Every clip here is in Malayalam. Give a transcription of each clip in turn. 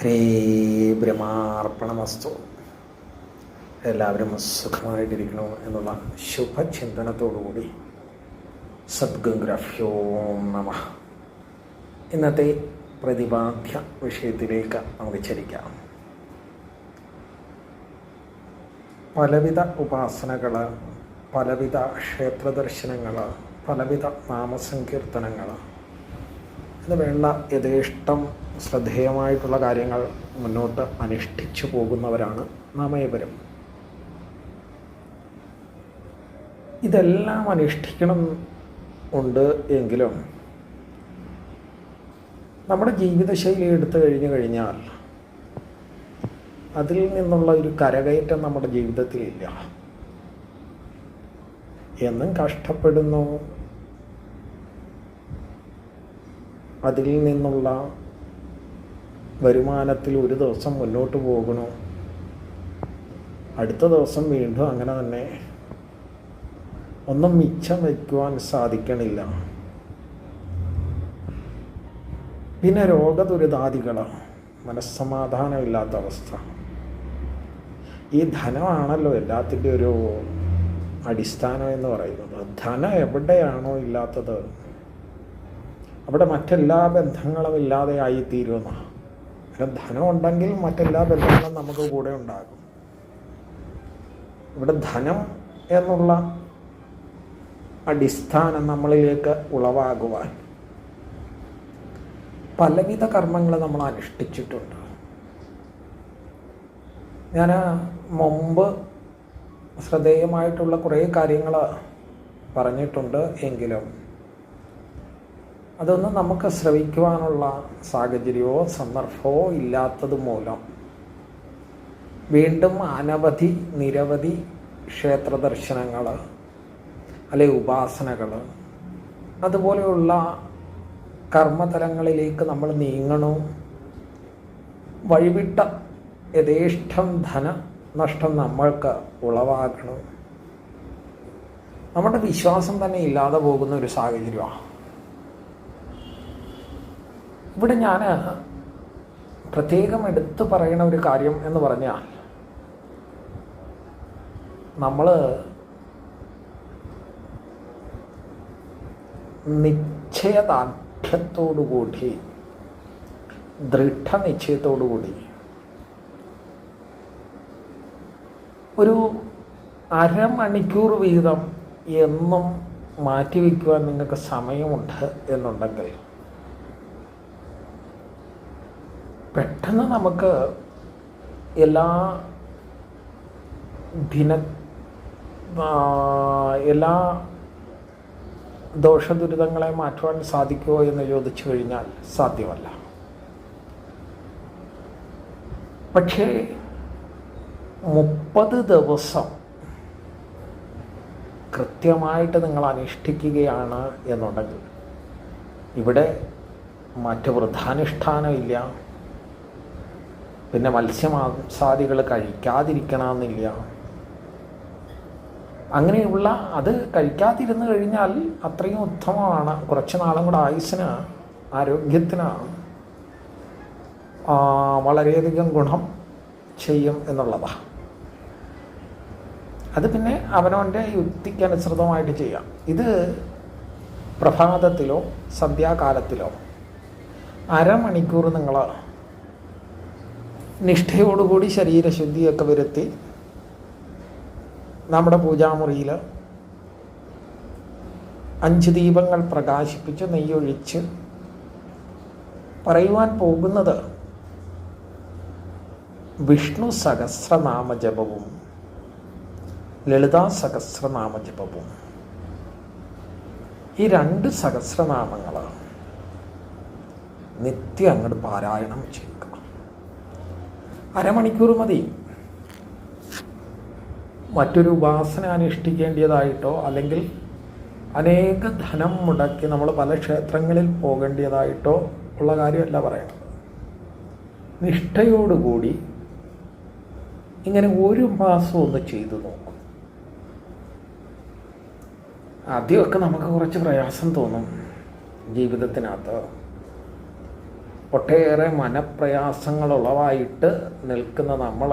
ഹരേ ബ്രഹ്മാർപ്പണമസ്തു. എല്ലാവരും സുഖമായിട്ടിരിക്കണോ എന്നുള്ള ശുഭചിന്തനത്തോടുകൂടി സദ്ഗംഗ്രഹ്യോ നമ. ഇന്നത്തെ പ്രതിപാദ്യ വിഷയത്തിലേക്ക് നമുക്ക് ചരിക്കാം. പലവിധ ഉപാസനകൾ പലവിധ ക്ഷേത്രദർശനങ്ങൾ പലവിധ നാമസങ്കീർത്തനങ്ങൾ എന്ന് വേണ്ട യഥേഷ്ടം ശ്രദ്ധേയമായിട്ടുള്ള കാര്യങ്ങൾ മുന്നോട്ട് അനുഷ്ഠിച്ചു പോകുന്നവരാണ് നാമയപരം. ഇതെല്ലാം അനുഷ്ഠിക്കണം ഉണ്ട് എങ്കിലും നമ്മുടെ ജീവിതശൈലി എടുത്തു കഴിഞ്ഞു കഴിഞ്ഞാൽ അതിൽ നിന്നുള്ള ഒരു കരകയറ്റം നമ്മുടെ ജീവിതത്തിലില്ല. എന്നും കഷ്ടപ്പെടുന്നു അതിൽ നിന്നുള്ള വരുമാനത്തിൽ ഒരു ദിവസം മുന്നോട്ട് പോകണു അടുത്ത ദിവസം വീണ്ടും അങ്ങനെ തന്നെ ഒന്നും മിച്ചം വയ്ക്കുവാൻ സാധിക്കണില്ല. പിന്നെ രോഗദുരിതാദികൾ മനസ്സമാധാനമില്ലാത്ത അവസ്ഥ. ഈ ധനമാണല്ലോ എല്ലാത്തിന്റെ ഒരു അടിസ്ഥാനം എന്ന് പറയുന്നത്. ധനം എവിടെയാണോ ഇല്ലാത്തത്. അവിടെ മറ്റെല്ലാ ബന്ധങ്ങളും ഇല്ലാതെ ആയിത്തീരുന്ന ധനം ഉണ്ടെങ്കിൽ മറ്റെല്ലാ ബന്ധങ്ങളും നമുക്ക് കൂടെ ഉണ്ടാകും. ഇവിടെ ധനം എന്നുള്ള അടിസ്ഥാനം നമ്മളിലേക്ക് ഉളവാകുവാൻ പലവിധ കർമ്മങ്ങൾ നമ്മൾ അനുഷ്ഠിച്ചിട്ടുണ്ട്. ഞാൻ മുമ്പ് ശ്രദ്ധേയമായിട്ടുള്ള കുറേ കാര്യങ്ങൾ പറഞ്ഞിട്ടുണ്ട് എങ്കിലും അതൊന്നും നമുക്ക് ശ്രവിക്കുവാനുള്ള സാഹചര്യമോ സന്ദർഭമോ ഇല്ലാത്തത് മൂലം വീണ്ടും അനവധി നിരവധി ക്ഷേത്ര ദർശനങ്ങൾ അല്ലെ ഉപാസനകൾ അതുപോലെയുള്ള കർമ്മതലങ്ങളിലേക്ക് നമ്മൾ നീങ്ങണു? വഴിവിട്ട യഥേഷ്ടം ധന നഷ്ടം നമ്മൾക്ക് ഉളവാകണം. നമ്മുടെ വിശ്വാസം തന്നെ ഇല്ലാതെ പോകുന്ന ഒരു സാഹചര്യമാണ്. ഇവിടെ ഞാൻ പ്രത്യേകം എടുത്തു പറയുന്ന ഒരു കാര്യം എന്ന് പറഞ്ഞാൽ നമ്മൾ നിശ്ചയദാർഢ്യത്തോടുകൂടി ദൃഢനിശ്ചയത്തോടുകൂടി ഒരു അരമണിക്കൂർ വീതം എന്നും മാറ്റിവെക്കുവാൻ നിങ്ങൾക്ക് സമയമുണ്ട് എന്നുണ്ടെങ്കിൽ പെട്ടെന്ന് നമുക്ക് എല്ലാ ദിന എല്ലാ ദോഷദുരിതങ്ങളെ മാറ്റുവാൻ സാധിക്കുമോ എന്ന് ചോദിച്ചു കഴിഞ്ഞാൽ സാധ്യമല്ല. പക്ഷേ മുപ്പത് ദിവസം കൃത്യമായിട്ട് നിങ്ങൾ അനുഷ്ഠിക്കുകയാണ് എന്നുണ്ടെങ്കിൽ ഇവിടെ മറ്റ് വൃദ്ധാനുഷ്ഠാനമില്ല പിന്നെ മത്സ്യമാംസാദികൾ കഴിക്കാതിരിക്കണമെന്നില്ല. അങ്ങനെയുള്ള അത് കഴിക്കാതിരുന്നു കഴിഞ്ഞാൽ അത്രയും ഉത്തമമാണ്. കുറച്ച് നാളും കൂടെ ആയുസ്സിന് ആരോഗ്യത്തിന് വളരെയധികം ഗുണം ചെയ്യും എന്നുള്ളതാണ് അത് പിന്നെ അവനവന്റെ യുക്തിക്കനുസൃതമായിട്ട് ചെയ്യാം. ഇത് പ്രഭാതത്തിലോ സന്ധ്യാകാലത്തിലോ അരമണിക്കൂർ നിങ്ങൾ നിഷ്ഠയോടുകൂടി ശരീരശുദ്ധിയൊക്കെ വരുത്തി നമ്മുടെ പൂജാമുറിയിൽ അഞ്ച് ദീപങ്ങൾ പ്രകാശിപ്പിച്ച് നെയ്യൊഴിച്ച് പറയുവാൻ പോകുന്നത് വിഷ്ണു സഹസ്രനാമജപവും ലളിതാ സഹസ്രനാമജപവും ഈ രണ്ട് സഹസ്രനാമങ്ങൾ നിത്യം അങ്ങോട്ട് പാരായണം ചെയ്യുക. അരമണിക്കൂർ മതി. മറ്റൊരു ഉപാസന അനുഷ്ഠിക്കേണ്ടതായിട്ടോ അല്ലെങ്കിൽ അനേക ധനം മുടക്കി നമ്മൾ പല ക്ഷേത്രങ്ങളിൽ പോകേണ്ടതായിട്ടോ ഉള്ള കാര്യമല്ല പറയണം നിഷ്ഠയോടുകൂടി ഇങ്ങനെ ഒരു മാസം ഒന്ന് ചെയ്തു നോക്കും. ആദ്യമൊക്കെ നമുക്ക് കുറച്ച് പ്രയാസം തോന്നും ജീവിതത്തിനകത്ത്. ഒട്ടേറെ മനപ്രയാസങ്ങൾ ഉളവായിട്ട് നിൽക്കുന്ന നമ്മൾ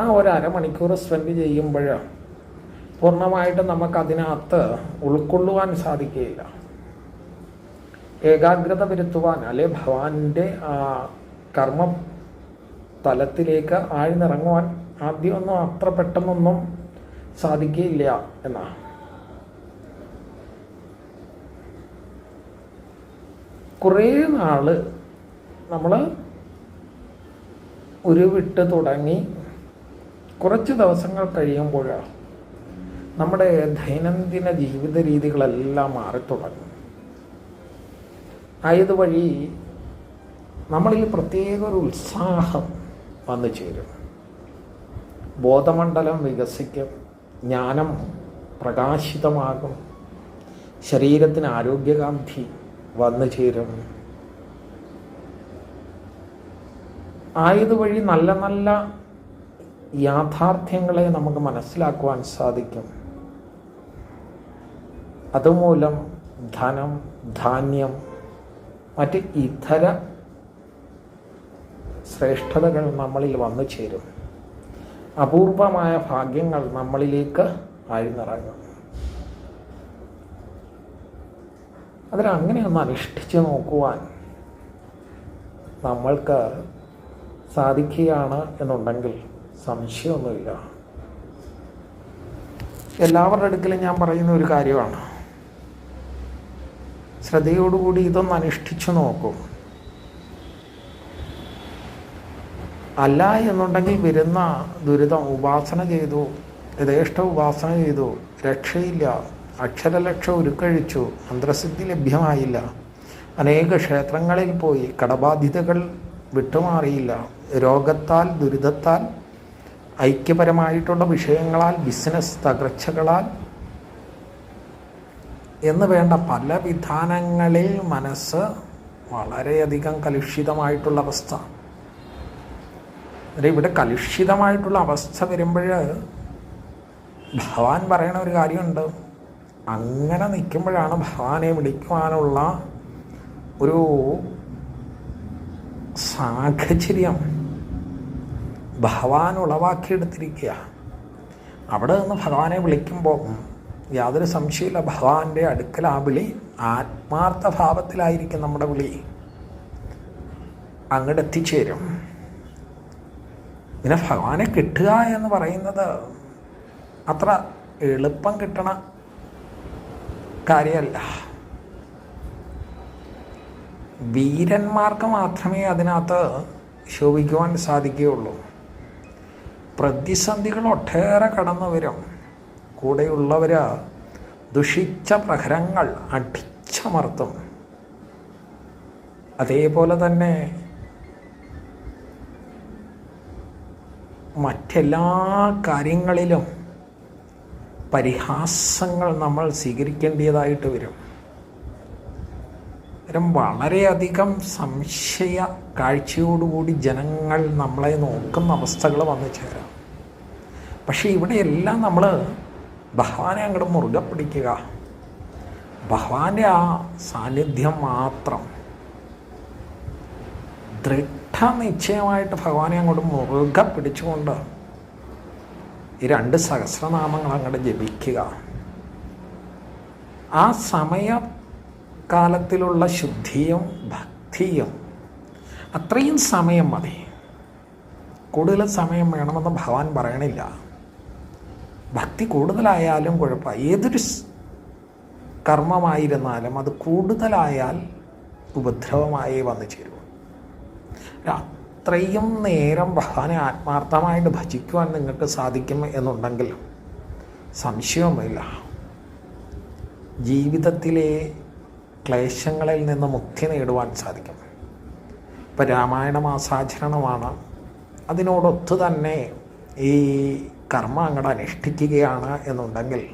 ആ ഒരു അരമണിക്കൂർ സ്പെൻഡ് ചെയ്യുമ്പോൾ പൂർണമായിട്ടും നമുക്കതിനകത്ത് ഉൾക്കൊള്ളുവാൻ സാധിക്കുകയില്ല. ഏകാഗ്രത വരുത്തുവാൻ അല്ലെ ഭഗവാന്റെ ആ കർമ്മ തലത്തിലേക്ക് ആഴ്ന്നിറങ്ങുവാൻ ആദ്യമൊന്നും അത്ര പെട്ടെന്നൊന്നും സാധിക്കുകയില്ല എന്നാണ്. കുറേ നാൾ നമ്മൾ ഒരു വിട്ട് തുടങ്ങി കുറച്ച് ദിവസങ്ങൾ കഴിയുമ്പോഴാണ് നമ്മുടെ ദൈനംദിന ജീവിത രീതികളെല്ലാം മാറിത്തുടങ്ങും ആയതുവഴി നമ്മളിൽ പ്രത്യേക ഒരു ഉത്സാഹം വന്നു ചേരും. ബോധമണ്ഡലം വികസിക്കും ജ്ഞാനം പ്രകാശിതമാകും ശരീരത്തിന് ആരോഗ്യകാന്തി വന്നു ചേരും ആയതുവഴി നല്ല നല്ല യാഥാർത്ഥ്യങ്ങളെ നമുക്ക് മനസ്സിലാക്കുവാൻ സാധിക്കും. അതുമൂലം ധനം ധാന്യം മറ്റ് ഇതര ശ്രേഷ്ഠതകൾ നമ്മളിൽ വന്നു ചേരും അപൂർവമായ ഭാഗ്യങ്ങൾ നമ്മളിലേക്ക് ആഴ്ന്നിറങ്ങും. അതിനങ്ങനെ ഒന്ന് അനുഷ്ഠിച്ച് നോക്കുവാൻ നമ്മൾക്ക് സാധിക്കുകയാണ് എന്നുണ്ടെങ്കിൽ സംശയമൊന്നുമില്ല. എല്ലാവരുടെ അടുക്കലും ഞാൻ പറയുന്ന ഒരു കാര്യമാണ്. ശ്രദ്ധയോടുകൂടി ഇതൊന്ന് അനുഷ്ഠിച്ചു നോക്കും. അല്ല എന്നുണ്ടെങ്കിൽ വരുന്ന ദുരിതം ഉപാസന ചെയ്തു യഥേഷ്ട ഉപാസന ചെയ്തു രക്ഷയില്ല അക്ഷരലക്ഷ ഉരുക്കഴിച്ചു. മന്ത്രസിദ്ധി ലഭ്യമായില്ല. അനേക ക്ഷേത്രങ്ങളിൽ പോയി കടബാധ്യതകൾ വിട്ടുമാറിയില്ല. രോഗത്താൽ ദുരിതത്താൽ ഐക്യപരമായിട്ടുള്ള വിഷയങ്ങളാൽ ബിസിനസ് തകർച്ചകളാൽ എന്ന് വേണ്ട പല വിധാനങ്ങളിൽ മനസ്സ് വളരെയധികം കലുഷിതമായിട്ടുള്ള അവസ്ഥ. ഇവിടെ കലുഷിതമായിട്ടുള്ള അവസ്ഥ വരുമ്പോൾ ഭഗവാൻ പറയണ ഒരു കാര്യമുണ്ട്. അങ്ങനെ നിൽക്കുമ്പോഴാണ് ഭഗവാനെ വിളിക്കുവാനുള്ള ഒരു സാഹചര്യം. ഭഗവാൻ ഉളവാക്കിയെടുത്തിരിക്കുക. അവിടെ നിന്ന് ഭഗവാനെ വിളിക്കുമ്പോൾ യാതൊരു സംശയമില്ല ഭഗവാന്റെ അടുക്കൽ ആ വിളി ആത്മാർത്ഥ ഭാവത്തിലായിരിക്കും നമ്മുടെ വിളി. അങ്ങോട്ട് എത്തിച്ചേരും പിന്നെ ഭഗവാനെ കിട്ടുക എന്ന് പറയുന്നത് അത്ര എളുപ്പം കിട്ടണ കാര്യമല്ല. വീരന്മാർക്ക് മാത്രമേ അതിനകത്ത് ശോഭിക്കുവാൻ സാധിക്കുകയുള്ളൂ. പ്രതിസന്ധികൾ ഒട്ടേറെ കടന്നു വരും. കൂടെയുള്ളവർ ദുഷിച്ച പ്രഹരങ്ങൾ അടിച്ചമർത്തും. അതേപോലെ തന്നെ മറ്റെല്ലാ കാര്യങ്ങളിലും പരിഹാസങ്ങൾ നമ്മൾ സ്വീകരിക്കേണ്ടതായിട്ട് വരും. അന്നേരം വളരെയധികം സംശയ കാഴ്ചയോടുകൂടി ജനങ്ങൾ നമ്മളെ നോക്കുന്ന അവസ്ഥകൾ വന്നു ചേരാം. പക്ഷേ ഇവിടെയെല്ലാം നമ്മൾ ഭഗവാനെ അങ്ങോട്ട് മുറുകെ പിടിക്കുക. ഭഗവാന്റെ ആ സാന്നിധ്യം മാത്രം. ദൃഢനിശ്ചയമായിട്ട് ഭഗവാനെ അങ്ങോട്ട് മുറുകെ പിടിച്ചുകൊണ്ട് ഈ രണ്ട് സഹസ്രനാമങ്ങൾ അങ്ങോട്ട് ജപിക്കുക. ആ സമയ കാലത്തിലുള്ള ശുദ്ധിയും ഭക്തിയും അത്രയും സമയം മതി. കൂടുതൽ സമയം വേണമെന്ന് ഭഗവാൻ പറയണില്ല. ഭക്തി കൂടുതലായാലും കുഴപ്പമില്ല. ഏതൊരു കർമ്മമായിരുന്നാലും അത് കൂടുതലായാൽ ഉപദ്രവമായി വന്നു ചേരും അത്രയും നേരം ഭഗവാനെ ആത്മാർത്ഥമായിട്ട് ഭജിക്കുവാൻ നിങ്ങൾക്ക് സാധിക്കും എന്നുണ്ടെങ്കിൽ സംശയമൊന്നുമില്ല. ജീവിതത്തിലെ ക്ലേശങ്ങളിൽ നിന്ന് മുക്തി നേടുവാൻ സാധിക്കും. ഇപ്പം രാമായണ മാസാചരണമാണ്. അതിനോടൊത്തു തന്നെ ഈ കർമ്മ അങ്ങോട്ട് അനുഷ്ഠിക്കുകയാണ് എന്നുണ്ടെങ്കിൽ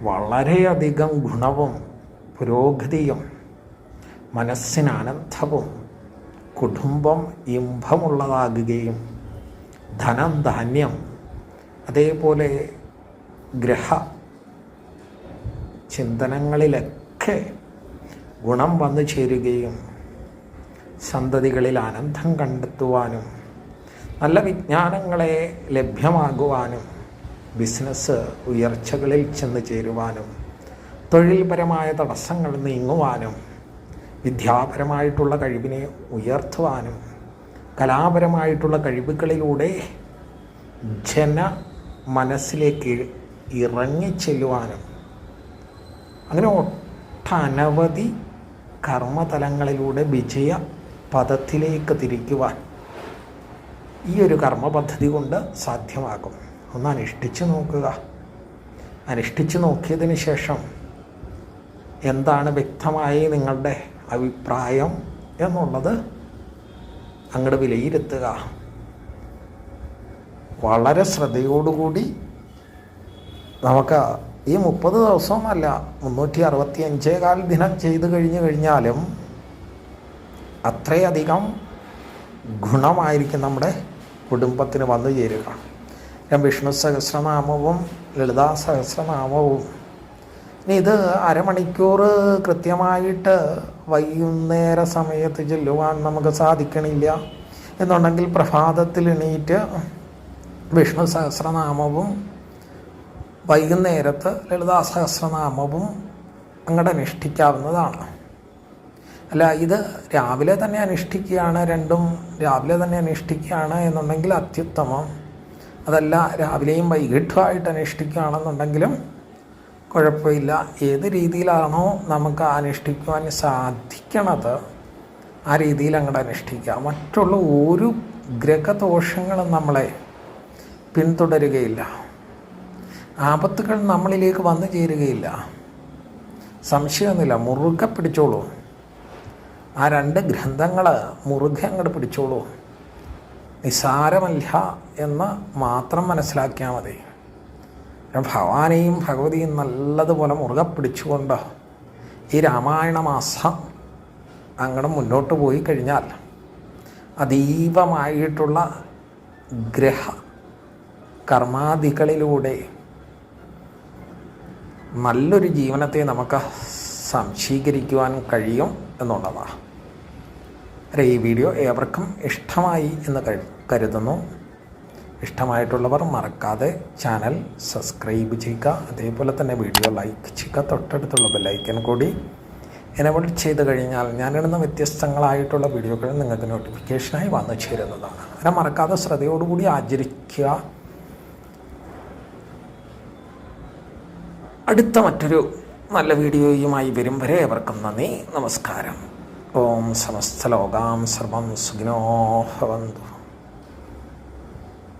വളരെയധികം ഗുണവും പുരോഗതിയും മനസ്സിന് ആനന്ദവും കുടുംബം ഇമ്പമുള്ളതാകുകയും ധനം ധാന്യം അതേപോലെ ഗ്രഹ ചിന്തനങ്ങളിലൊക്കെ ഗുണം വന്നു ചേരുകയും സന്തതികളിൽ ആനന്ദം കണ്ടെത്തുവാനും നല്ല വിജ്ഞാനങ്ങളെ ലഭ്യമാകുവാനും ബിസിനസ് ഉയർച്ചകളിൽ ചെന്ന് ചേരുവാനും തൊഴിൽപരമായ തടസ്സങ്ങൾ നീങ്ങുവാനും വിദ്യാപരമായിട്ടുള്ള കഴിവിനെ ഉയർത്തുവാനും കലാപരമായിട്ടുള്ള കഴിവുകളിലൂടെ ജന മനസ്സിലേക്ക് ഇറങ്ങിച്ചെല്ലുവാനും അങ്ങനെ ഒട്ടനവധി കർമ്മതലങ്ങളിലൂടെ വിജയ പദത്തിലേക്ക് തിരിക്കുവാൻ ഈ ഒരു കർമ്മ പദ്ധതി കൊണ്ട് സാധ്യമാകും. ഒന്ന് അനുഷ്ഠിച്ച് നോക്കുക. അനുഷ്ഠിച്ച് നോക്കിയതിന് ശേഷം എന്താണ് വ്യക്തമായി നിങ്ങളുടെ അഭിപ്രായം എന്നുള്ളത് അങ്ങോട്ട് വിലയിരുത്തുക. വളരെ ശ്രദ്ധയോടുകൂടി നമുക്ക് ഈ മുപ്പത് ദിവസമല്ല മുന്നൂറ്റി അറുപത്തി അഞ്ചേകാൽ ദിനം ചെയ്തു കഴിഞ്ഞു കഴിഞ്ഞാലും അത്രയധികം ഗുണമായിരിക്കും നമ്മുടെ കുടുംബത്തിന് വന്നു ചേരുക. ഞാൻ വിഷ്ണു സഹസ്രനാമവും ലളിതാ സഹസ്രനാമവും ഇത് അരമണിക്കൂർ കൃത്യമായിട്ട് വൈകുന്നേര സമയത്ത് ചെല്ലുവാൻ നമുക്ക് സാധിക്കണില്ല. എന്നുണ്ടെങ്കിൽ പ്രഭാതത്തിൽ എണീറ്റ് വിഷ്ണു സഹസ്രനാമവും വൈകുന്നേരത്ത് ലളിതാ സഹസ്രനാമവും അങ്ങോട്ട് അനുഷ്ഠിക്കാവുന്നതാണ്. അല്ല ഇത് രാവിലെ തന്നെ അനുഷ്ഠിക്കുകയാണ് രണ്ടും രാവിലെ തന്നെ അനുഷ്ഠിക്കുകയാണ് എന്നുണ്ടെങ്കിൽ അത്യുത്തമം. അതല്ല രാവിലെയും വൈകിട്ടുമായിട്ട് അനുഷ്ഠിക്കുകയാണെന്നുണ്ടെങ്കിലും കുഴപ്പമില്ല. ഏത് രീതിയിലാണോ നമുക്ക് അനുഷ്ഠിക്കുവാൻ സാധിക്കണത് ആ രീതിയിൽ അങ്ങോട്ട് അനുഷ്ഠിക്കുക. മറ്റുള്ള ഒരു ഗ്രഹദോഷങ്ങളും നമ്മളെ പിന്തുടരുകയില്ല. ആപത്തുകൾ നമ്മളിലേക്ക് വന്നു ചേരുകയില്ല. സംശയമൊന്നുമില്ല. മുറുകെ പിടിച്ചോളൂ. ആ രണ്ട് ഗ്രന്ഥങ്ങൾ മുറുകെ അങ്ങോട്ട് പിടിച്ചോളൂ. നിസാരമല്ല എന്ന് മാത്രം മനസ്സിലാക്കിയാൽ മതി. ഭഗവാനെയും ഭഗവതിയും നല്ലതുപോലെ മുറുകെ പിടിച്ചുകൊണ്ട് ഈ രാമായണ മാസം അങ്ങോട്ട് മുന്നോട്ട് പോയി കഴിഞ്ഞാൽ അതീവമായിട്ടുള്ള ഗ്രഹ കർമാദികളിലൂടെ നല്ലൊരു ജീവനത്തെ നമുക്ക് സംശീകരിക്കുവാൻ കഴിയും എന്നുള്ളതാണ്. ഈ വീഡിയോ ഏവർക്കും ഇഷ്ടമായി എന്ന് കരുതുന്നു. ഇഷ്ടമായിട്ടുള്ളവർ മറക്കാതെ ചാനൽ സബ്സ്ക്രൈബ് ചെയ്യുക. അതേപോലെ തന്നെ വീഡിയോ ലൈക്ക് ചെയ്യുക. തൊട്ടടുത്തുള്ള ബെല്ലൈക്കൻ കൂടി എനബിൾ ചെയ്ത് കഴിഞ്ഞാൽ ഞാനിടുന്ന വ്യത്യസ്തങ്ങളായിട്ടുള്ള വീഡിയോകൾ നിങ്ങൾക്ക് നോട്ടിഫിക്കേഷനായി വന്നു ചേരുന്നതാണ്. അങ്ങനെ മറക്കാതെ ശ്രദ്ധയോടുകൂടി ആചരിക്കുക. അടുത്ത മറ്റൊരു നല്ല വീഡിയോയുമായി വരും വരെ അവർക്കും നന്ദി. നമസ്കാരം. ഓം സമസ്ത ലോകാം സർവം സുഖിനോ ഭവന്തു.